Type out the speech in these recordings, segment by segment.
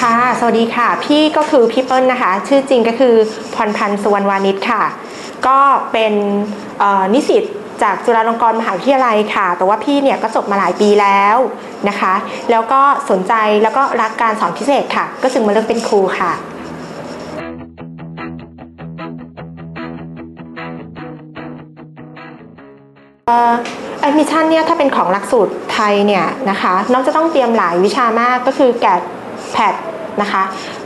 ค่ะ สวัสดีค่ะ พี่ก็คือพี่เปิ้ลนะคะ ชื่อจริงก็คือพรพันธ์สุวรรณวานิชค่ะ ก็เป็นนิสิตจากจุฬาลงกรณ์มหาวิทยาลัยค่ะ แต่ว่าพี่เนี่ยก็จบมาหลายปีแล้วนะคะ แล้วก็สนใจแล้วก็รักการสอนพิเศษค่ะ ก็จึงมาเลือกเป็นครูค่ะแอดมิชชั่นเนี่ยถ้าเป็นของหลักสูตรไทยเนี่ยนะคะ น้องจะต้องเตรียมหลายวิชามากก็คือแกด แพดนะคะ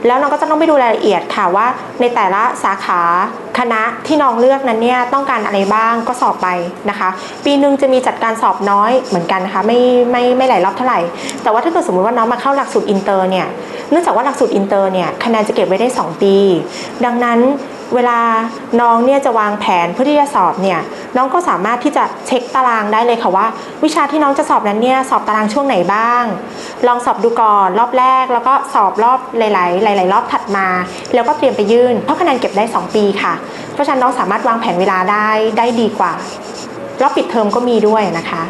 แล้วน้องก็จะต้องไปดูรายละเอียดค่ะว่า ในแต่ละสาขาคณะที่น้องเลือกนั้นเนี่ยต้องการอะไรบ้างก็สอบไปนะคะ ปีหนึ่งจะมีจัดการสอบน้อยเหมือนกันนะคะไม่ไม่ไม่หลายรอบเท่าไหร่ แต่ว่าถ้าเกิดสมมติว่าน้องมาเข้าหลักสูตรอินเตอร์เนี่ยเนื่องจากว่าหลักสูตรอินเตอร์เนี่ยคะแนนจะเก็บไว้ได้ 2 ปี ดังนั้น เวลาน้องเนี่ยจะวางแผนเพื่อที่จะสอบเนี่ยน้องก็สามารถที่จะเช็คตารางได้เลยค่ะว่า วิชาที่น้องจะสอบนั้นเนี่ยสอบตารางช่วงไหนบ้าง ลองสอบดูก่อนรอบแรก แล้วก็สอบรอบหลาย ๆ หลาย ๆ รอบถัดมา แล้วก็เตรียมไปยื่น เพราะคะแนนเก็บได้ 2 ปีค่ะ เพราะฉะนั้นน้องสามารถวางแผนเวลาได้ได้ดีกว่ารอบปิดเทอมก็มีด้วยนะคะ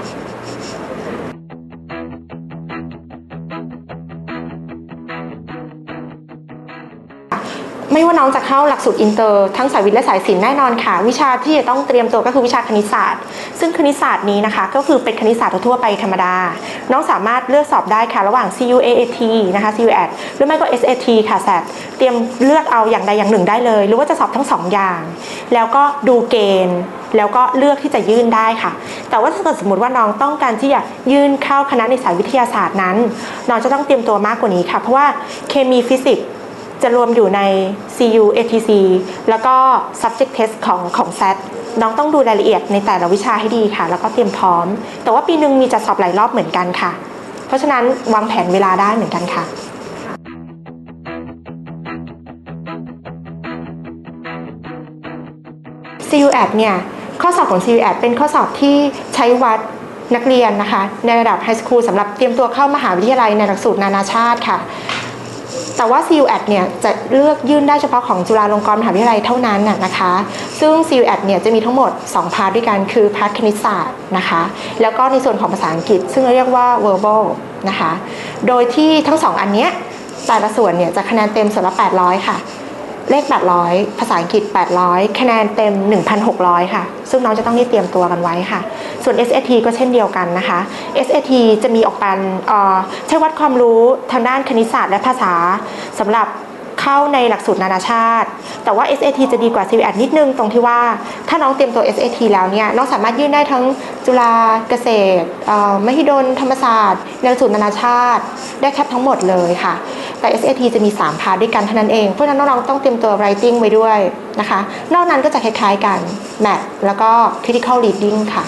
ไม่ว่าน้องจะเข้าหลักสูตรอินเตอร์ทั้งสายวิทย์และสายศิลป์แน่นอนค่ะ วิชาที่จะต้องเตรียมตัวก็คือวิชาคณิตศาสตร์ ซึ่งคณิตศาสตร์นี้นะคะ ก็คือเป็นคณิตศาสตร์ทั่วไปธรรมดา น้องสามารถเลือกสอบได้ค่ะ ระหว่าง CUAT นะคะ CUAT หรือไม่ก็ SAT ค่ะแสเตรียมเลือกเอาอย่างใดอย่างหนึ่งได้เลย หรือว่าจะสอบทั้งสองอย่าง แล้วก็ดูเกณฑ์แล้วก็เลือกที่จะยื่นได้ค่ะ แต่ว่าถ้าเกิดสมมติว่าน้องต้องการที่จะยื่นเข้าคณะในสายวิทยาศาสตร์นั้น น้องจะต้องเตรียมตัวมากกว่านี้ค่ะ เพราะว่าเคมีฟิสิกส์ จะรวมอยู่ใน CU ATC แล้วก็ subject test ของของ SAT น้องต้องดูรายละเอียดในแต่ละวิชาให้ดีค่ะ แล้วก็เตรียมพร้อม แต่ว่าปีหนึ่งมีจัดสอบหลายรอบเหมือนกันค่ะ เพราะฉะนั้นวางแผนเวลาได้เหมือนกันค่ะ CUAT เนี่ยข้อสอบของ CUAT เป็นข้อสอบที่ใช้วัดนักเรียนนะคะ ในระดับไฮสคูลสำหรับเตรียมตัวเข้ามหาวิทยาลัยในหลักสูตรนานาชาติค่ะ แต่ว่า CUAT เนี่ยจะเลือกยื่นได้เฉพาะของจุฬาลงกรณ์มหาวิทยาลัยเท่านั้นน่ะนะคะ ซึ่ง CUAT เนี่ยจะมีทั้งหมด 2 พาร์ทด้วยกันคือพาร์ทคณิตศาสตร์นะคะ แล้วก็ในส่วนของภาษาอังกฤษ ซึ่งเราเรียกว่า verbal นะคะ โดยที่ทั้ง 2 อันเนี้ยแต่ละส่วนเนี่ยจะคะแนนเต็มส่วนละ800 ค่ะ เลข 800 ภาษาอังกฤษ 800 คะแนนเต็ม 1,600 ค่ะ ซึ่งน้องจะต้องรีบเตรียมตัวกันไว้ค่ะ ส่วน SAT ก็เช่นเดียวกันนะคะ SAT จะมีออกเป็นอ่อใช้วัดความรู้ทางด้านคณิตศาสตร์และภาษาสำหรับเข้าในหลักสูตรนานาชาติ แต่ว่า SAT จะดีกว่า CUAT นิดนึงตรงที่ว่า ถ้าน้องเตรียมตัว SAT แล้วเนี่ย น้องสามารถยื่นได้ทั้งจุฬาเกษตรอ่อมหิดล ธรรมศาสตร์ในหลักสูตรนานาชาติ ได้แทบทั้งหมดเลยค่ะ แต่ SAT จะมี 3 พาร์ทด้วยกันเท่านั้นเอง เพราะฉะนั้นน้องๆต้องเตรียมตัว writing ไว้ด้วยนะคะ นอกนั้นก็จะคล้ายๆกัน math แล้วก็ critical reading ค่ะ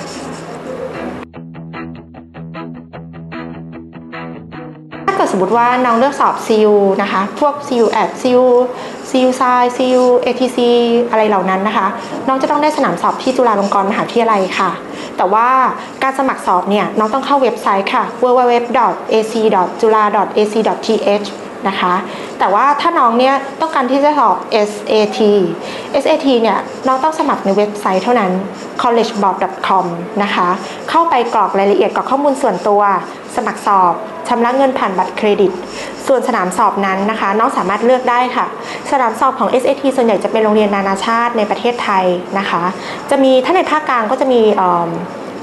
ถ้าเกิดสมมติว่าน้องเลือกสอบ CU นะคะ พวก CU at CU CU s i CU ATC อะไรเหล่านั้นนะคะ น้องจะต้องได้สนามสอบที่จุฬาลงกรณ์มหาวิทยาลัยค่ะ แต่ว่าการสมัครสอบเนี่ย น้องต้องเข้าเว็บไซต์ค่ะ www.ac.jula.ac.th นะคะ แต่ว่าถ้าน้องเนี่ยต้องการที่จะสอบ SAT SAT เนี่ยน้องต้องสมัครในเว็บไซต์เท่านั้น collegeboard.com นะคะ เข้าไปกรอกรายละเอียดกรอกข้อมูลส่วนตัว สมัครสอบชำระเงินผ่านบัตรเครดิต ส่วนสนามสอบนั้นนะคะ น้องสามารถเลือกได้ค่ะ สนามสอบของ SAT ส่วนใหญ่จะเป็นโรงเรียนนานาชาติในประเทศไทยนะคะ จะมีถ้าในภาคกลางก็จะมีเ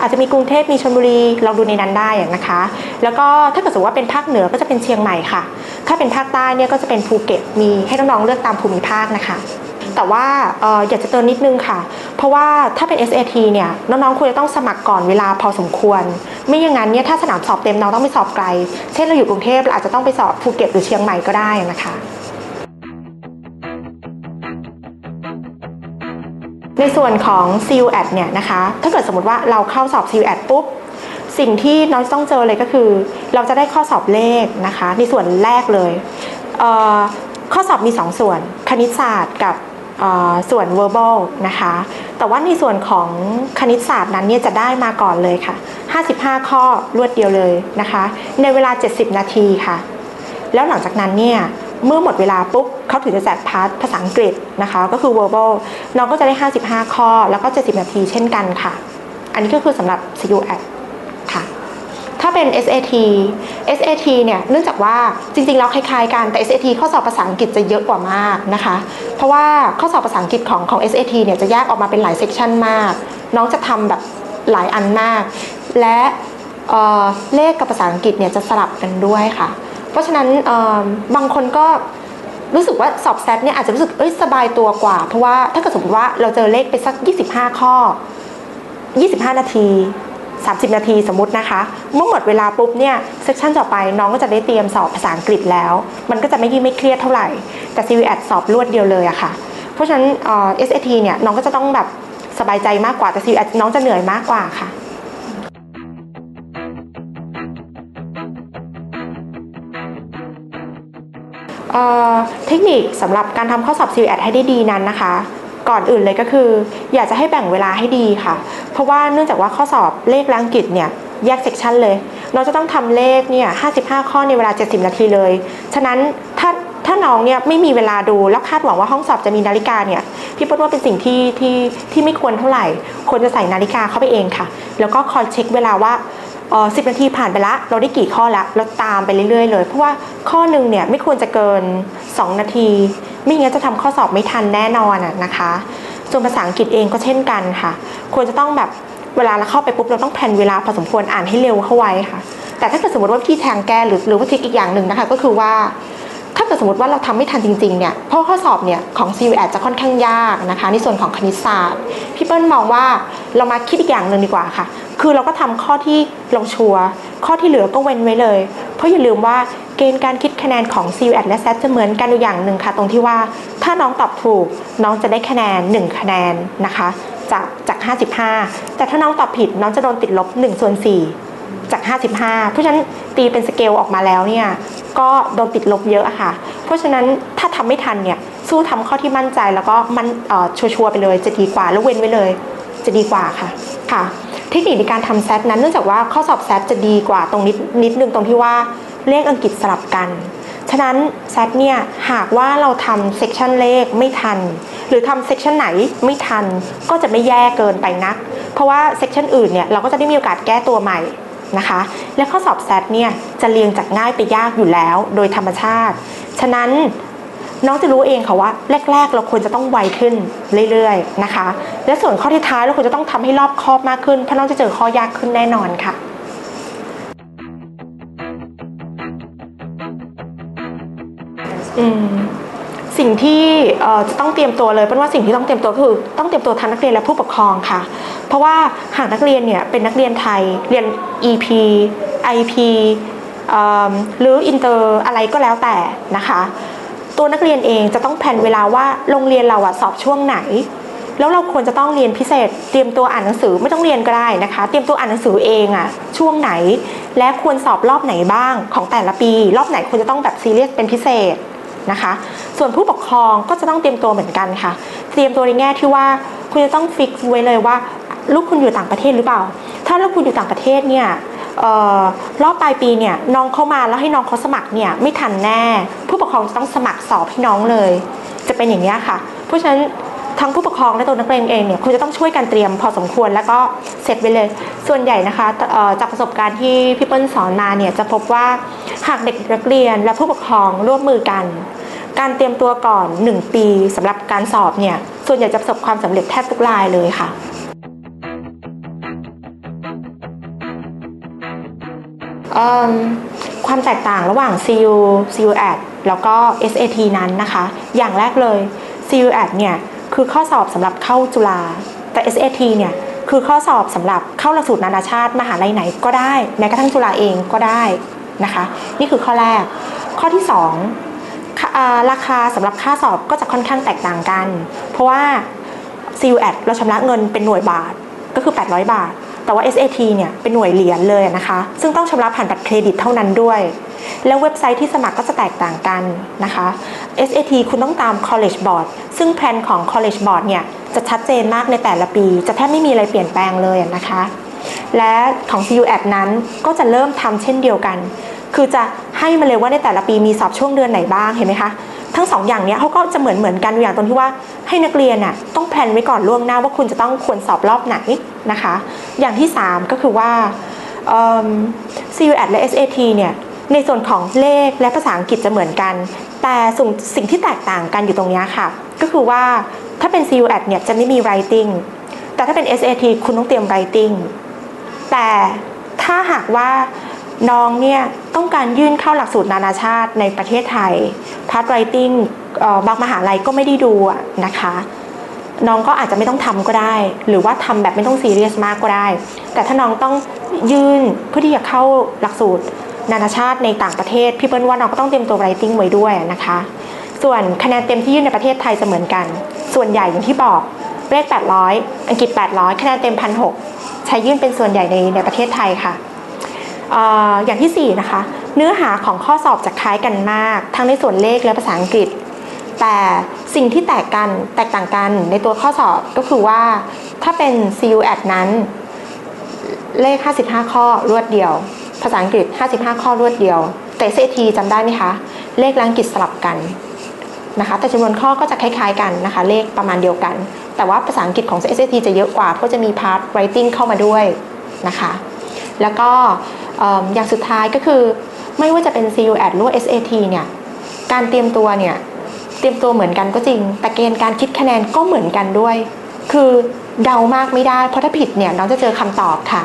อาจจะมีกรุงเทพมีชลบุรีลองดูในนั้นได้นะคะ แล้วก็ถ้าเกิดสมมติว่าเป็นภาคเหนือก็จะเป็นเชียงใหม่ค่ะ ถ้าเป็นภาคใต้เนี่ยก็จะเป็นภูเก็ตมีให้น้องๆเลือกตามภูมิภาคนะคะแต่ว่าอออยากจะเตือนนิดนึงค่ะ เพราะว่าถ้าเป็น SAT เนี่ยน้องๆควรจะต้องสมัครก่อนเวลาพอสมควร ไม่อย่างนั้นเนี่ยถ้าสนามสอบเต็มน้องต้องไปสอบไกล เช่นเราอยู่กรุงเทพเราอาจจะต้องไปสอบภูเก็ตหรือเชียงใหม่ก็ได้นะคะ ในส่วนของ CUAT เนี่ยนะคะ ถ้าเกิดสมมติว่าเราเข้าสอบ CUAT ปุ๊บ สิ่งที่น้องต้องเจอเลยก็คือ เราจะได้ข้อสอบเลขนะคะ ในส่วนแรกเลยเข้อสอบมี 2 ส่วน คณิตศาสตร์กับเอ่อส่วน verbal นะคะ แต่ว่าในส่วนของคณิตศาสตร์นั้นเนี่ยจะได้มาก่อนเลยค่ะ 55 ข้อรวดเดียวเลยนะคะ ในเวลา 70 นาทีค่ะ แล้วหลังจากนั้นเนี่ย เมื่อหมดเวลาปุ๊บเขาถึงจะแจกพาร์ทภาษาอังกฤษนะคะ ก็คือ verbal น้องก็จะได้ 55 ข้อ แล้วก็ 70 นาทีเช่นกันค่ะ อันนี้ก็คือสำหรับ CUAT ค่ะถ้าเป็น SAT SAT เนี่ย เนื่องจากว่าจริงๆ แล้วคล้ายๆ กัน แต่ SAT ข้อสอบภาษาอังกฤษจะเยอะกว่ามากนะคะ เพราะว่าข้อสอบภาษาอังกฤษของของ SAT เนี่ยจะแยกออกมาเป็นหลายเซกชันมาก น้องจะทำแบบหลายอันมาก และเเลขกับภาษาอังกฤษเนี่ยจะสลับกันด้วยค่ะ เพราะฉะนั้นบางคนก็รู้สึกว่าสอบแซดเนี่ยอาจจะรู้สึกเอ้ยสบายตัวกว่า เพราะว่าถ้าเกิดสมมติว่าเราเจอเลขไปสัก 25 ข้อ 25 นาที 30 นาทีสมมตินะคะ เมื่อหมดเวลาปุ๊บเนี่ยเซสชันต่อไปน้องก็จะได้เตรียมสอบภาษาอังกฤษแล้ว มันก็จะไม่ยิ่งไม่เครียดเท่าไหร่ แต่ c v a t สอบรวดเดียวเลยอะค่ะ เพราะฉะนั้นเอ่อ SAT เนี่ยน้องก็จะต้องแบบสบายใจมากกว่าแต่ c v a t น้องจะเหนื่อยมากกว่าค่ะ เทคนิคสำหรับการทำข้อสอบ c v a t ให้ได้ดีนั้นนะคะ ก่อนอื่นเลยก็คือ อยากจะให้แบ่งเวลาให้ดีค่ะ เพราะว่าเนื่องจากว่าข้อสอบเลขและอังกฤษเนี่ยแยกเซกชันเลย เราจะต้องทำเลขเนี่ย55 ข้อในเวลา 70 นาทีเลย ฉะนั้นถ้าถ้าน้องเนี่ยไม่มีเวลาดูแล้วคาดหวังว่าห้องสอบจะมีนาฬิกาเนี่ยพี่ป้นว่าเป็นสิ่งที่ที่ที่ไม่ควรเท่าไหร่ควรจะใส่นาฬิกาเข้าไปเองค่ะ แล้วก็คอยเช็คเวลาว่า ออ10 นาทีผ่านไปละ เราได้กี่ข้อละเราตามไปเรื่อยๆ เลย เพราะว่าข้อหนึ่งเนี่ยไม่ควรจะเกิน 2 นาที ไม่งั้นจะทำข้อสอบไม่ทันแน่นอนอะนะคะ ส่วนภาษาอังกฤษเองก็เช่นกันค่ะ ควรจะต้องแบบเวลาเราเข้าไปปุ๊บเราต้องแผนเวลาพอสมควรอ่านให้เร็วเข้าไว้ค่ะ แต่ถ้าเกิดสมมติว่าพี่แทงแก้หรือหรือว่าทริคอีกอย่างหนึ่งนะคะ ก็คือว่า ถ้าเกิดสมมติว่าเราทำไม่ทันจริงๆเนี่ยเพราะข้อสอบเนี่ยของ c ีอาจจะค่อนข้างยากนะคะ ในส่วนของคณิตศาสตร์พี่เปิ้ลมองว่าเรามาคิดอีกอย่างหนึ่งดีกว่าค่ะ คือเราก็ทำข้อที่เราชัวร์ข้อที่เหลือก็เว้นไว้เลย เพราะอย่าลืมว่าเกณฑ์การคิดคะแนนของ c ีอาและ SAT จะเหมือนกันอยู่อย่างหนึ่งค่ะ ตรงที่ว่าถ้าน้องตอบถูกน้องจะได้คะแนน 1 คะแนนนะคะ จากจาก 55 แต่ถ้าน้องตอบผิดน้องจะโดนติดลบ1ส่วน4 จาก 55 เพราะฉะนั้นตีเป็นสเกลออกมาแล้วเนี่ยก็โดนติดลบเยอะอะค่ะ เพราะฉะนั้นถ้าทำไม่ทันเนี่ยสู้ทำข้อที่มั่นใจแล้วก็มันเอ่อชัวร์ๆไปเลยจะดีกว่าแล้วเว้นไว้เลย จะดีกว่าค่ะค่ะ เทคนิคในการทำแซดนั้นเนื่องจากว่าข้อสอบแซดจะดีกว่าตรงนิดนิดนึงตรงที่ว่าเลขอังกฤษสลับกัน ฉะนั้นแซดเนี่ยหากว่าเราทำเซกชันเลขไม่ทัน หรือทำเซกชันไหนไม่ทันก็จะไม่แย่เกินไปนัก เพราะว่าเซกชันอื่นเนี่ยเราก็จะได้มีโอกาสแก้ตัวใหม่ นะคะ และข้อสอบแซดเนี่ยจะเรียงจากง่ายไปยากอยู่แล้วโดยธรรมชาติ ฉะนั้นน้องจะรู้เองค่ะว่าแรก ๆ เราควรจะต้องไวขึ้นเรื่อยๆนะคะ และส่วนข้อที่ท้ายเราควรจะต้องทำให้รอบคอบมากขึ้นเพราะน้องจะเจอข้อยากขึ้นแน่นอนค่ะอืม สิ่งที่จะต้องเตรียมตัวเลยเป็นว่าสิ่งที่ต้องเตรียมตัวคือ ต้องเตรียมตัวทั้งนักเรียนและผู้ปกครองค่ะ เพราะว่าหากนักเรียนเนี่ยเป็นนักเรียนไทยเรียน EP IP หรืออินเตอร์อะไรก็แล้วแต่นะคะ ตัวนักเรียนเองจะต้องแผนเวลาว่าโรงเรียนเราอะสอบช่วงไหน แล้วเราควรจะต้องเรียนพิเศษ เตรียมตัวอ่านหนังสือไม่ต้องเรียนก็ได้นะคะ เตรียมตัวอ่านหนังสือเองอะช่วงไหน และควรสอบรอบไหนบ้างของแต่ละปี รอบไหนควรจะต้องแบบซีเรียสเป็นพิเศษ นะคะ ส่วนผู้ปกครองก็จะต้องเตรียมตัวเหมือนกันค่ะ เตรียมตัวในแง่ที่ว่าคุณจะต้องฟิกไว้เลยว่าลูกคุณอยู่ต่างประเทศหรือเปล่า ถ้าลูกคุณอยู่ต่างประเทศเนี่ยออรอบปลายปีเนี่ยน้องเข้ามาแล้วให้น้องเขาสมัครเนี่ยไม่ทันแน่ ผู้ปกครองจะต้องสมัครสอบให้น้องเลย จะเป็นอย่างนี้ค่ะ เพราะฉะนั้น ทั้งผู้ปกครองและตัวนักเรียนเองเนี่ยคุณจะต้องช่วยกันเตรียมพอสมควรแล้วก็เสร็จไปเลย ส่วนใหญ่นะคะจากประสบการณ์ที่พี่เปิ้ลสอนมาเนี่ยจะพบว่าหากเด็กนักเรียนและผู้ปกครองร่วมมือกัน การเตรียมตัวก่อน 1 ปีสำหรับการสอบเนี่ยส่วนใหญ่จะประสบความสำเร็จแทบทุกรายเลยค่ะความแตกต่างระหว่าง CU CU AD แล้วก็ SAT นั้นนะคะ อย่างแรกเลย CU AD เนี่ย คือข้อสอบสำหรับเข้าจุฬาแต่ SAT เนี่ยคือข้อสอบสำหรับเข้าหลักสูตรนานาชาติมหาลัยไหนก็ได้แม้กระทั่งจุฬาเองก็ได้นะคะ นี่คือข้อแรก ข้อที่2ค่าอ่าราคาสำหรับค่าสอบก็จะค่อนข้างแตกต่างกัน เพราะว่า CU AD เราชำระเงินเป็นหน่วยบาทก็คือ 800 บาท แต่ว่า SAT เนี่ยเป็นหน่วยเหรียญเลยนะคะ ซึ่งต้องชำระผ่านบัตรเครดิตเท่านั้นด้วย แล้วเว็บไซต์ที่สมัครก็จะแตกต่างกันนะคะ SAT คุณต้องตาม College Board ซึ่งแผนของ College Board เนี่ยจะชัดเจนมากในแต่ละปี จะแทบไม่มีอะไรเปลี่ยนแปลงเลยนะคะ และของ CU AD นั้นก็จะเริ่มทำเช่นเดียวกัน คือจะให้มาเลยว่าในแต่ละปีมีสอบช่วงเดือนไหนบ้างเห็นไหมคะ ทั้งสองอย่างเนี้ยเขาก็จะเหมือนเหมือนกันอย่างตรงที่ว่าให้นักเรียนน่ะต้องแพลนไว้ก่อนล่วงหน้าว่าคุณจะต้องควรสอบรอบไหนนะคะ อย่างที่ 3 ก็คือว่า CUAT และ SAT เนี่ยในส่วนของเลขและภาษาอังกฤษจะเหมือนกัน แต่สิ่งสิ่งที่แตกต่างกันอยู่ตรงเนี้ยค่ะ ก็คือว่าถ้าเป็น CUAT เนี่ยจะไม่มี writing แต่ถ้าเป็น SAT คุณต้องเตรียม writing แต่ถ้าหากว่า น้องเนี่ยต้องการยื่นเข้าหลักสูตรนานาชาติในประเทศไทยพาร์ทไรติงบางมหาลัยก็ไม่ได้ดูนะคะ น้องก็อาจจะไม่ต้องทำก็ได้ หรือว่าทำแบบไม่ต้องซีเรียสมากก็ได้ แต่ถ้าน้องต้องยื่นเพื่อที่จะเข้าหลักสูตรนานาชาติในต่างประเทศพี่เปิ้ลว่าน้องก็ต้องเตรียมตัว writing ไว้ด้วยนะคะ ส่วนคะแนนเต็มที่ยื่นในประเทศไทยจะเหมือนกัน ส่วนใหญ่อย่างที่บอกเลข800 อังกฤษ 800 คะแนนเต็ม1,600ใช้ยื่นเป็นส่วนใหญ่ในในประเทศไทยค่ะ อย่างที่ 4 นะคะ เนื้อหาของข้อสอบจะคล้ายกันมาก ทั้งในส่วนเลขและภาษาอังกฤษ แต่สิ่งที่แตกกันแตกต่างกันในตัวข้อสอบก็คือว่า ถ้าเป็น CUAT นั้น เลข 55 ข้อรวดเดียว ภาษาอังกฤษ 55 ข้อรวดเดียว แต่ SAT จำได้ไหมคะ เลขลังกฤษสลับกันนะคะแต่จำนวนข้อก็จะคล้าย ๆ กันนะคะ เลขประมาณเดียวกัน แต่ว่าภาษาอังกฤษของ SAT จะเยอะกว่าเพราะจะมี part writing เข้ามาด้วยนะคะ แล้วก็ออย่างสุดท้ายก็คือไม่ว่าจะเป็น CUAT หรือ SAT เนี่ยการเตรียมตัวเนี่ยเตรียมตัวเหมือนกันก็จริง แต่เกณฑ์การคิดคะแนนก็เหมือนกันด้วย คือเดามากไม่ได้ เพราะถ้าผิดเนี่ยน้องจะเจอคำตอบค่ะ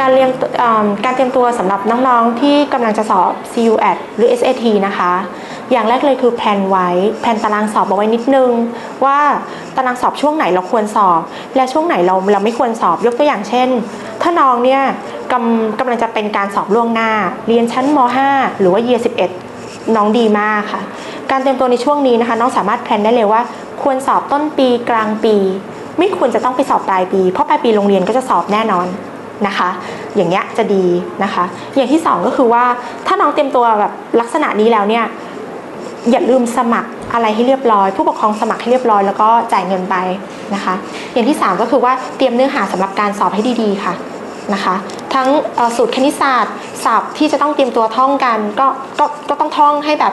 การเรียนการเตรียมตัวสำหรับน้องๆ ที่กำลังจะสอบ CUAT หรือ SAT นะคะ อย่างแรกเลยคือแพลนไว้ แพลนตารางสอบเอาไว้นิดนึง ว่า ตารางสอบช่วงไหนเราควรสอบ และช่วงไหนเราเราไม่ควรสอบยกตัวอย่างเช่น ถ้าน้องเนี่ยกำกำลังจะเป็นการสอบล่วงหน้า เรียนชั้นม .5 หรือว่า Year 11 น้องดีมากค่ะ การเตรียมตัวในช่วงนี้นะคะ น้องสามารถแพลนได้เลยว่า ควรสอบต้นปีกลางปี ไม่ควรจะต้องไปสอบปลายปี เพราะปลายปีโรงเรียนก็จะสอบแน่นอนนะคะ อย่างเงี้ยจะดีนะคะ อย่างที่สองก็คือว่าถ้าน้องเตรียมตัวแบบลักษณะนี้แล้วเนี่ยอย่าลืมสมัคร อะไรให้เรียบร้อย ผู้ปกครองสมัครให้เรียบร้อยแล้วก็จ่ายเงินไปนะคะ อย่างที่สามก็คือว่าเตรียมเนื้อหาสำหรับการสอบให้ดีๆค่ะนะคะทั้งสูตรคณิตศาสตร์ศัพท์ที่จะต้องเตรียมตัวท่องกันก็ก็ก็ต้องท่องให้แบบ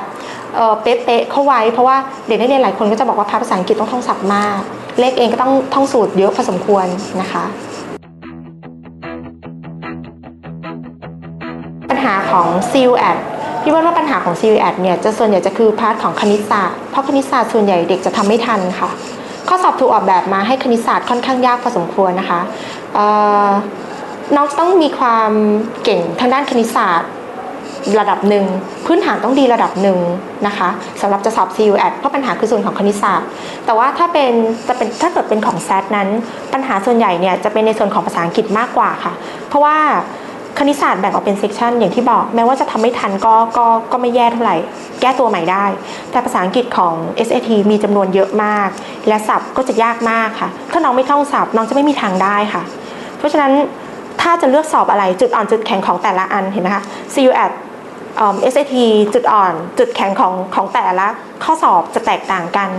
เป๊ะๆเข้าไว้ เพราะว่าเด็กนักเรียนหลายคนก็จะบอกว่าภาษาอังกฤษต้องท่องศัพท์มาก เลขเองก็ต้องท่องสูตรเยอะพอสมควรนะคะปัญหาของ CUAT พี่ว่าว่าปัญหาของ CUAT เนี่ยจะส่วนใหญ่จะคือพาร์ทของคณิตศาสตร์เพราะคณิตศาสตร์ส่วนใหญ่เด็กจะทำไม่ทันค่ะ ข้อสอบถูกออกแบบมาให้คณิตศาสตร์ค่อนข้างยากพอสมควรนะคะน้องต้องมีความเก่งทางด้านคณิตศาสตร์ระดับหนึ่งพื้นฐานต้องดีระดับหนึ่งนะคะสำหรับจะสอบ CUAT เพราะปัญหาคือส่วนของคณิตศาสตร์แต่ว่าถ้าเป็นจะเป็นถ้าเกิดเป็นของ SAT นั้น ปัญหาส่วนใหญ่เนี่ยจะเป็นในส่วนของภาษาอังกฤษมากกว่าค่ะ เพราะว่า คณิตศาสตร์แบ่งออกเป็นเซกชันอย่างที่บอก แม้ว่าจะทำไม่ทันก็ก็ก็ไม่แย่เท่าไหร่ แก้ตัวใหม่ได้ แต่ภาษาอังกฤษของ SAT มีจำนวนเยอะมาก และศัพท์ก็จะยากมากค่ะ ถ้าน้องไม่ท่องศัพท์น้องจะไม่มีทางได้ค่ะ เพราะฉะนั้นถ้าจะเลือกสอบอะไรจุดอ่อนจุดแข็งของแต่ละอันเห็นไหมคะ CUAT SAT จุดอ่อน จุดแข็งของของแต่ละข้อสอบจะแตกต่างกัน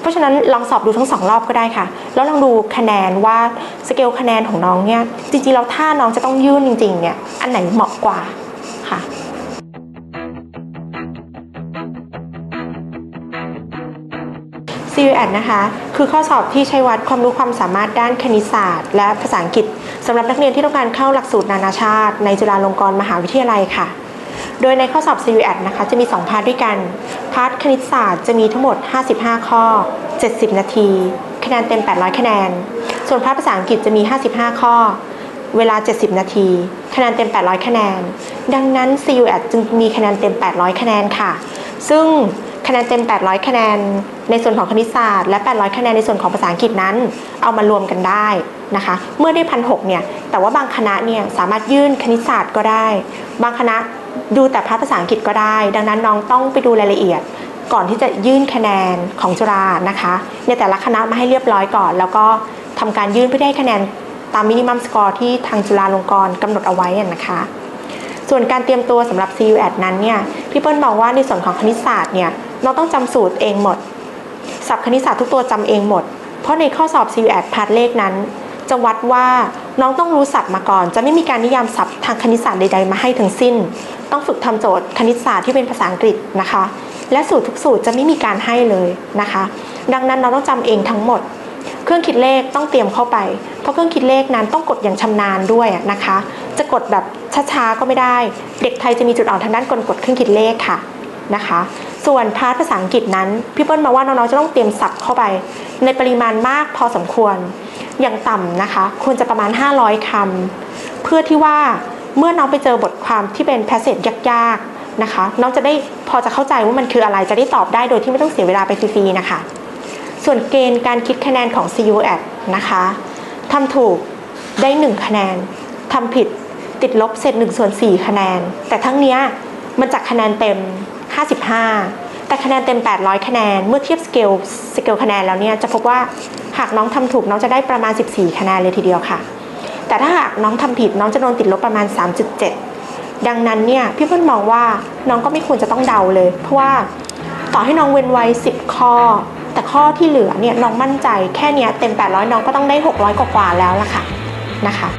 เพราะฉะนั้นลองสอบดูทั้งสองรอบก็ได้ค่ะ แล้วลองดูคะแนนว่าสเกลคะแนนของน้องเนี่ยจริงๆแล้วถ้าน้องจะต้องยื่นจริงๆเนี่ยอันไหนเหมาะกว่าค่ะ CUAT นะคะ คือข้อสอบที่ใช้วัดความรู้ความสามารถด้านคณิตศาสตร์ และภาษาอังกฤษสำหรับนักเรียนที่ต้องการเข้าหลักสูตรนานาชาติ ในจุฬาลงกรณ์มหาวิทยาลัยค่ะ โดยในข้อสอบ CUAT นะคะ จะมี 2 พาร์ทด้วยกัน พาร์ทคณิตศาสตร์จะมีทั้งหมด 55 ข้อ 70 นาที คะแนนเต็ม 800 คะแนน ส่วนพาร์ทภาษาอังกฤษจะมี 55 ข้อ เวลา 70 นาที คะแนนเต็ม 800 คะแนน ดังนั้น CUAT จึงมีคะแนนเต็ม 800 คะแนนค่ะ ซึ่งคะแนนเต็ม 800 คะแนน ในส่วนของคณิตศาสตร์ และ 800 คะแนนในส่วนของภาษาอังกฤษนั้น เอามารวมกันได้นะคะ เมื่อได้พันหเนี่ย แต่ว่าบางคณะเนี่ยสามารถยื่นคณิตศาสตร์ก็ได้ บางคณะ ดูแต่พาร์ทภาษาอังกฤษก็ได้ ดังนั้นน้องต้องไปดูรายละเอียด ก่อนที่จะยื่นคะแนนของจุฬานะคะ ในแต่ละคณะมาให้เรียบร้อยก่อน แล้วก็ทำการยื่นเพื่อได้คะแนนตามมินิมัมสกอร์ที่ทางจุฬาลงกรณ์กำหนดเอาไว้นะคะส่วนการเตรียมตัวสำหรับ CUAT นั้นเนี่ยพี่เปิ้ลบอกว่าในส่วนของคณิตศาสตร์เนี่ยน้องต้องจำสูตรเองหมดศัพท์คณิตศาสตร์ทุกตัวจำเองหมด เพราะในข้อสอบ CUAT พาร์ทเลขนั้น จะวัดว่า น้องต้องรู้ศัพท์มาก่อน จะไม่มีการนิยามศัพท์ทางคณิตศาสตร์ใดๆมาให้ทั้งสิ้น ต้องฝึกทำโจทย์คณิตศาสตร์ที่เป็นภาษาอังกฤษนะคะ และสูตรทุกสูตรจะไม่มีการให้เลยนะคะ ดังนั้นเราต้องจำเองทั้งหมด เครื่องคิดเลขต้องเตรียมเข้าไป เพราะเครื่องคิดเลขนั้นต้องกดอย่างชำนาญด้วยนะคะ จะกดแบบช้าๆก็ไม่ได้ เด็กไทยจะมีจุดอ่อนทางด้านกลกดเครื่องคิดเลขค่ะ นะคะ ส่วนพาร์ทภาษาอังกฤษนั้น พี่เปิ้ลมาว่าน้องๆจะต้องเตรียมศัพท์เข้าไป ในปริมาณมากพอสมควร อย่างต่ำนะคะ ควรจะประมาณ 500คำเพื่อที่ว่าเมื่อน้องไปเจอบทความที่เป็น passage ยากๆนะคะ น้องจะได้พอจะเข้าใจว่ามันคืออะไรจะได้ตอบได้โดยที่ไม่ต้องเสียเวลาไปฟรีๆนะคะ ส่วนเกณฑ์การคิดคะแนนของ CU a t นะคะทำถูกได้ 1 คะแนนทำผิดติดลบเศษ1ส่วน4คะแนน แต่ทั้งนี้มันจากคะแนนเต็ม 55 แต่คะแนนเต็ม 800 คะแนน เมื่อเทียบสเกลสเกลคะแนนแล้วเนี่ยจะพบว่าหากน้องทำถูกน้องจะได้ประมาณ 14 คะแนนเลยทีเดียวค่ะ แต่ถ้าหากน้องทำผิดน้องจะโดนติดลบประมาณ 3.7 ดังนั้นเนี่ยพี่เพิ่อนมองว่าน้องก็ไม่ควรจะต้องเดาเลย เพราะว่าต่อให้น้องเว้นไว้ 10 ข้อ แต่ข้อที่เหลือเนี่ยน้องมั่นใจแค่เนี้ยเต็ม 800 น้องก็ต้องได้ 600 กว่าแล้วล่ะค่ะนะคะ